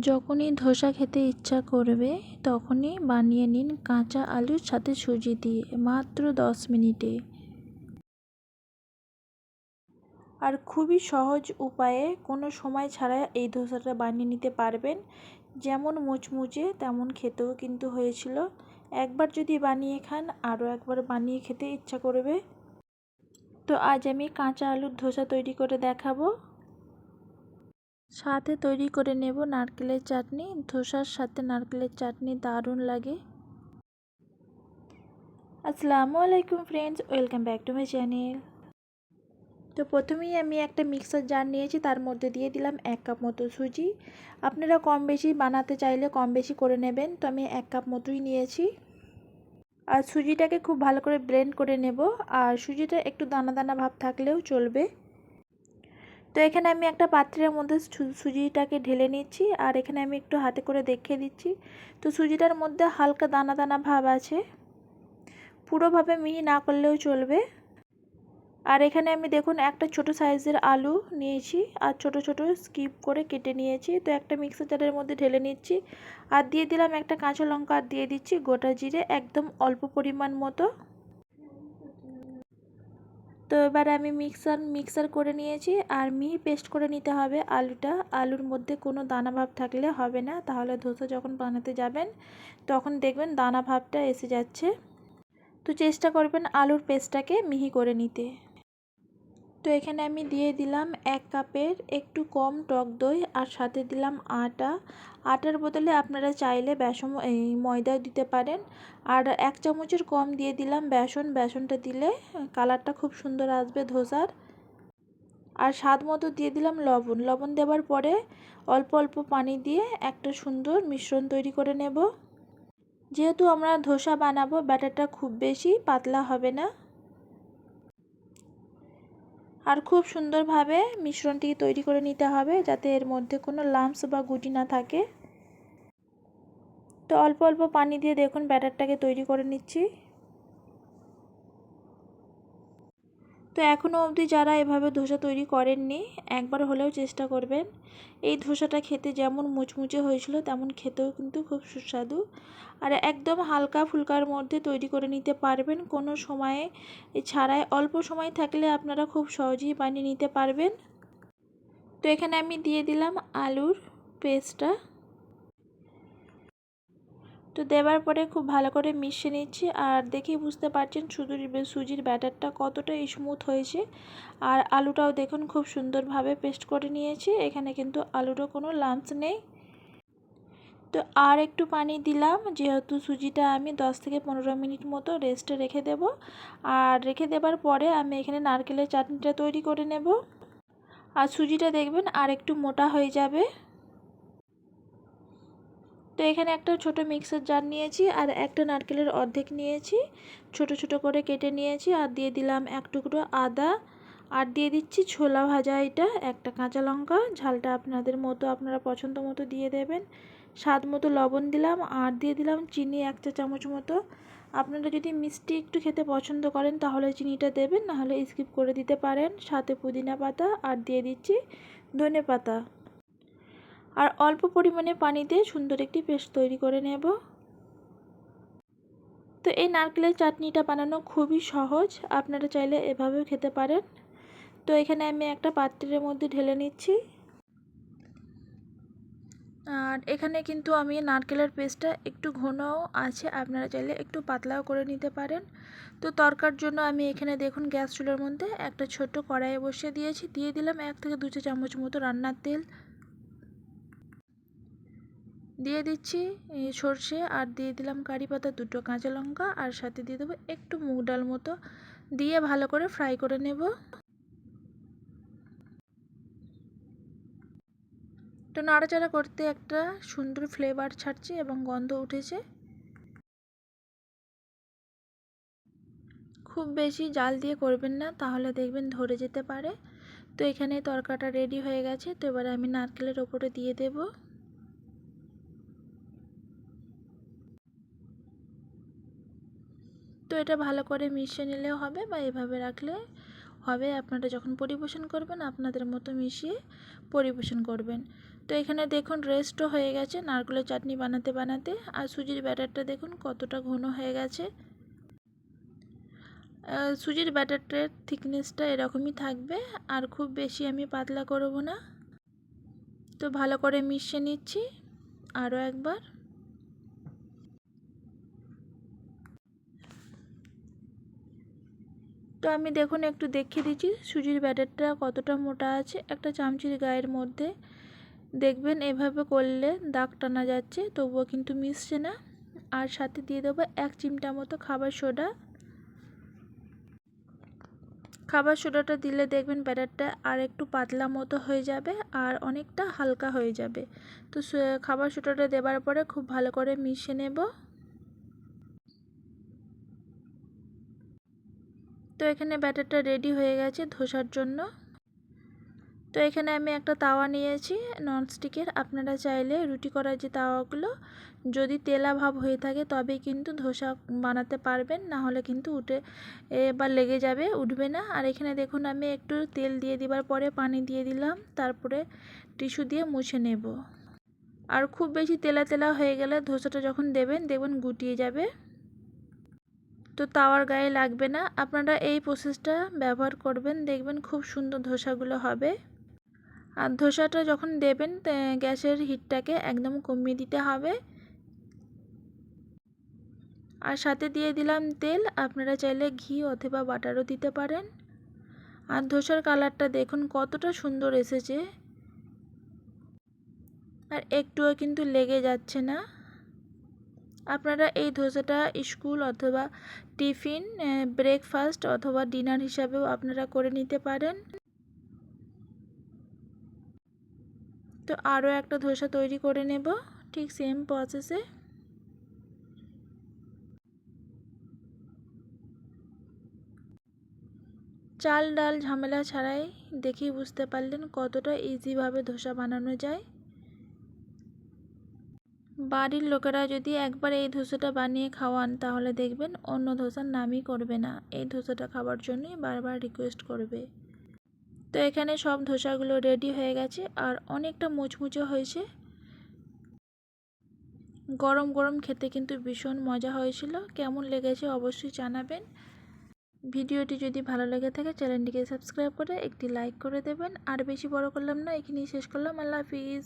যখনই ধোসা খেতে ইচ্ছা করবে, তখনই বানিয়ে নিন কাঁচা আলুর সাথে সুজি দিয়ে, মাত্র দশ মিনিটে। আর খুবই সহজ উপায়ে কোনো সময় ছাড়া এই ধোসাটা বানিয়ে নিতে পারবেন। যেমন মুচমুচে, তেমন খেতেও কিন্তু হয়েছিল। একবার যদি বানিয়ে খান, আরও একবার বানিয়ে খেতে ইচ্ছা করবে। তো আজ আমি কাঁচা আলুর ধোসা তৈরি করে দেখাবো। সাথে তৈরি করে নেব নারকেলের চাটনি। ধোসার সাথে নারকেলের চাটনি দারুণ লাগে। আসসালামু আলাইকুম friends welcome back to my channel তো প্রথমেই আমি একটা মিক্সার জার নিয়েছি, তার মধ্যে দিয়ে দিলাম এক কাপ মতো সুজি। আপনারা কম বেশি বানাতে চাইলে কম বেশি করে নেবেন, তো আমি এক কাপ মতোই নিয়েছি। আর সুজিটাকে খুব ভালো করে ব্লেন্ড করে নেব, আর সুজিটা একটু দানা দানা ভাব থাকলেও চলবে। তো এখানে আমি একটা পাত্রের মধ্যে সুজিটাকে ঢেলে নিচ্ছি আর এখানে আমি একটু হাতে করে দেখিয়ে দিচ্ছি। তো সুজিটার মধ্যে হালকা দানা দানা ভাব আছে। পুরোভাবে মিহি না করলেও চলবে। আর এখানে আমি দেখুন একটা ছোট সাইজের আলু নিয়েছি আর ছোট ছোট স্কিপ করে কেটে নিয়েছি। তো একটা মিক্সার জারের মধ্যে ঢেলে নিচ্ছি আর দিয়ে দিলাম একটা কাঁচা লঙ্কা আর দিয়ে দিচ্ছি গোটা জিরে একদম অল্প পরিমাণ মতো। তো এবার আমি মিক্সার মিক্সার করে নিয়েছি আর মিহি পেস্ট করে নিতে হবে আলুটা। আলুর মধ্যে কোনো দানা ভাব থাকলে হবে না, তাহলে ধোসা যখন বানাতে যাবেন, তখন দেখবেন দানা ভাবটা এসে যাচ্ছে। তো চেষ্টা করবেন আলুর পেস্টটাকে মিহি করে নিতে। তো এখানে আমি দিয়ে দিলাম এক কাপের একটু কম টক দই আর সাথে দিলাম আটা। আটার বদলে আপনারা চাইলে বেসন, এই ময়দাও দিতে পারেন। আর এক চামচের কম দিয়ে দিলাম বেসন। বেসনটা দিলে কালারটা খুব সুন্দর আসবে ধোসার। আর স্বাদ মতো দিয়ে দিলাম লবণ। লবণ দেওয়ার পরে অল্প অল্প পানি দিয়ে একটা সুন্দর মিশ্রণ তৈরি করে নেব। যেহেতু আমরা ধোসা বানাবো, ব্যাটারটা খুব বেশি পাতলা হবে না। আর খুব সুন্দরভাবে মিশ্রণটি তৈরি করে নিতে হবে যাতে এর মধ্যে কোনো লাম্পস বা গুটি না থাকে। তো অল্প অল্প পানি দিয়ে দেখুন ব্যাটারটাকে তৈরি করে নিচ্ছি তো এখনও অবধি যারা এভাবে ধোসা তৈরি করেননি, একবার হলেও চেষ্টা করবেন। এই ধোসাটা খেতে যেমন মুচমুচে হয়েছিল, তেমন খেতেও কিন্তু খুব সুস্বাদু। আর একদম হালকা ফুলকার মধ্যে তৈরি করে নিতে পারবেন। কোনো সময়ে ছাড়াই অল্প সময় থাকলে আপনারা খুব সহজেই বানিয়ে নিতে পারবেন। তো এখানে আমি দিয়ে দিলাম আলুর পেস্টটা। তো দেওয়ার পরে খুব ভালো করে মিশিয়ে নিচ্ছি আর দেখেই বুঝতে পারছেন সুজির সুজির ব্যাটারটা কতটা স্মুথ হয়েছে। আর আলুটাও দেখুন খুব সুন্দরভাবে পেস্ট করে নিয়েছি, এখানে কিন্তু আলুরও কোনো লাঞ্চ নেই। তো আর একটু পানি দিলাম, যেহেতু সুজিটা আমি 10 থেকে পনেরো মিনিট মতো রেস্টে রেখে দেব। আর রেখে দেবার পরে আমি এখানে নারকেলের চাটনিটা তৈরি করে নেব। আর সুজিটা দেখবেন আর একটু মোটা হয়ে যাবে। তো এখানে একটা ছোট মিক্সার জার নিয়েছি আর একটা নারকেলের অর্ধেক নিয়েছি। ছোট ছোট করে কেটে নিয়েছি আর দিয়ে দিলাম এক টুকরো আদা। আর দিয়ে দিচ্ছি ছোলা ভাজা এটা, একটা কাঁচা লঙ্কা। ঝালটা আপনাদের মতো, আপনারা পছন্দ মতো দিয়ে দেবেন। স্বাদ মতো লবণ দিলাম আর দিয়ে দিলাম চিনি এক চা চামচ মতো। আপনারা যদি মিষ্টি একটু খেতে পছন্দ করেন তাহলে চিনিটা দেবেন, নাহলে স্কিপ করে দিতে পারেন। সাথে পুদিনা পাতা আর দিয়ে দিচ্ছি ধনে পাতা। আর অল্প পরিমাণে পানি দিয়ে সুন্দর একটি পেস্ট তৈরি করে নেব। তো এই নারকেলের চাটনিটা বানানো খুবই সহজ, আপনারা চাইলে এভাবেও খেতে পারেন। তো এখানে আমি একটা পাত্রের মধ্যে ঢেলে নিচ্ছি। আর এখানে কিন্তু আমি নারকেলের পেস্টটা একটু ঘনও আছে, আপনারা চাইলে একটু পাতলাও করে নিতে পারেন। তো তরকার জন্য আমি এখানে দেখুন গ্যাস চুলার মধ্যে একটা ছোট কড়াইয়ে বসিয়ে দিয়েছি। দিয়ে দিলাম এক থেকে দু চামচ মতো রান্নার তেল। দিয়ে দিচ্ছি সর্ষে আর দিয়ে দিলাম কারি পাতা, দুটো কাঁচা লঙ্কা আর সাথে দিয়ে দেবো একটু মুগ ডাল মতো। দিয়ে ভালো করে ফ্রাই করে নেব। তো নাড়াচাড়া করতে একটা সুন্দর ফ্লেভার ছাড়ছে এবং গন্ধ উঠেছে। খুব বেশি জাল দিয়ে করবেন না, তাহলে দেখবেন ধরে যেতে পারে। তো এখানে তরকাটা রেডি হয়ে গেছে, তো এবারে আমি নারকেলের ওপরে দিয়ে দেব। তো এটা ভালো করে মিশিয়ে নিলেও হবে বা এভাবে রাখলে হবে। আপনারা যখন পরিবেশন করবেন, আপনাদের মতো মিশিয়ে পরিবেশন করবেন। তো এখানে দেখুন রেস্টও হয়ে গেছে। নারকেলের চাটনি বানাতে বানাতে আর সুজির ব্যাটারটা দেখুন কতটা ঘন হয়ে গেছে। সুজির ব্যাটারটার থিকনেসটা এরকমই থাকবে আর খুব বেশি আমি পাতলা করব না। তো ভালো করে মিশিয়ে নিচ্ছি। আরও একবার। তো আমি দেখুন একটু দেখিয়ে দিচ্ছি, সুজির ব্যাটারটা কতটা মোটা আছে। একটা চামচির গায়ের মধ্যে দেখবেন এভাবে করলে দাগ টানা যাচ্ছে, তবুও কিন্তু মিশছে না। আর সাথে দিয়ে দেবো এক চিমটা মতো খাবার সোডা। খাবার সোডাটা দিলে দেখবেন ব্যাটারটা আর একটু পাতলা মতো হয়ে যাবে আর অনেকটা হালকা হয়ে যাবে। তো খাবার সোডাটা দেওয়ার পরে খুব ভালো করে মিশিয়ে নেব। তো এখানে ব্যাটারটা রেডি হয়ে গেছে ধোসার জন্য। তো এখানে আমি একটা তাওয়া নিয়েছি ননস্টিকের আপনারা চাইলে রুটি করার যে তাওয়াগুলো, যদি তেলা ভাব হয়ে থাকে তবেই কিন্তু ধোসা বানাতে পারবেন না হলে কিন্তু উঠে এবার লেগে যাবে, উঠবে না। আর এখানে দেখুন আমি একটু তেল দিয়ে দেওয়ার পরে পানি দিয়ে দিলাম, তারপরে টিস্যু দিয়ে মুছে নেব। আর খুব বেশি তেলা তেলা হয়ে গেলে ধোসাটা যখন দেবেন, দেখবেন গুটিয়ে যাবে। তো তাওয়ার গায়ে লাগবে না। আপনারা এই প্রসেসটা ব্যবহার করবেন, দেখবেন খুব সুন্দর ধোসাগুলো হবে। আর ধোসাটা যখন দেবেন গ্যাসের হিটটাকে একদম কমিয়ে দিতে হবে। আর সাথে দিয়ে দিলাম তেল, আপনারা চাইলে ঘি অথবা বাটারও দিতে পারেন। আর ধোসার কালারটা দেখুন, কতটা সুন্দর এসেছে। আর একটুও কিন্তু লেগে যাচ্ছে না। আপনারা এই ধোসাটা স্কুল অথবা টিফিন ব্রেকফাস্ট অথবা ডিনার হিসাবেও আপনারা করে নিতে পারেন। তো আরও একটা ধোসা তৈরি করে নেব, ঠিক সেম প্রসেসে চাল, ডাল, ঝামেলা ছাড়াই দেখেই বুঝতে পারলেন কতটা ইজিভাবে ধোসা বানানো যায়। বাড়ির লোকেরা যদি একবার এই ধোসাটা বানিয়ে খাওয়ান, তাহলে দেখবেন অন্য ধোসার নামই করবে না। এই ধোসাটা খাওয়ার জন্যই বারবার রিকোয়েস্ট করবে। তো এখানে সব ধোসাগুলো রেডি হয়ে গেছে, আর অনেকটা মুচমুচে হয়েছে। গরম গরম খেতে কিন্তু ভীষণ মজা হয়েছিল। কেমন লেগেছে অবশ্যই জানাবেন। ভিডিওটি যদি ভালো লেগে থাকে, চ্যানেলটিকে সাবস্ক্রাইব করে একটি লাইক করে দেবেন। আর বেশি বড় করলাম না, এখানেই শেষ করলাম। আল্লাহ হাফিজ।